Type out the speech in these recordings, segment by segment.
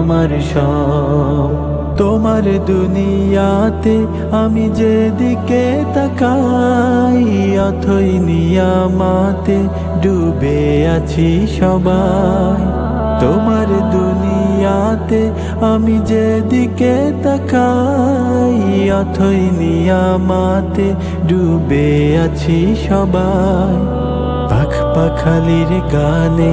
আমার সব। তোমার দুনিয়াতে আমি যেদিকে তাকাই, অথই নিয়ামাতে ডুবে আছি সবাই। তোমার দুনিয়াতে আমি যেদিকে তাকাই, অথই নিয়ামাতে ডুবে আছি সবাই। পাখ পাখালির গানে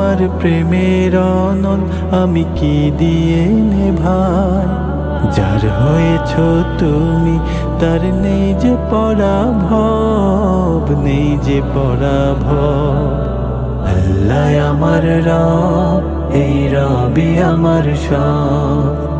তোমার প্রেমের অনন আমি কি দিয়ে নে ভাই যার হয়েছ তুমি, তার নেই যে পরাভব, নেই যে পরাভব। আল্লাহ আমার রব, এই রবি আমার সব।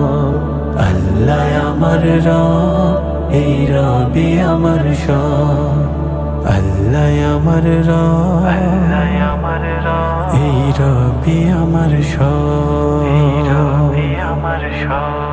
আল্লাহ আমার রব এই রবি আমার সব। আল্লাহ আমার রব আমার রব এই রবি আমার সব। আমার সব।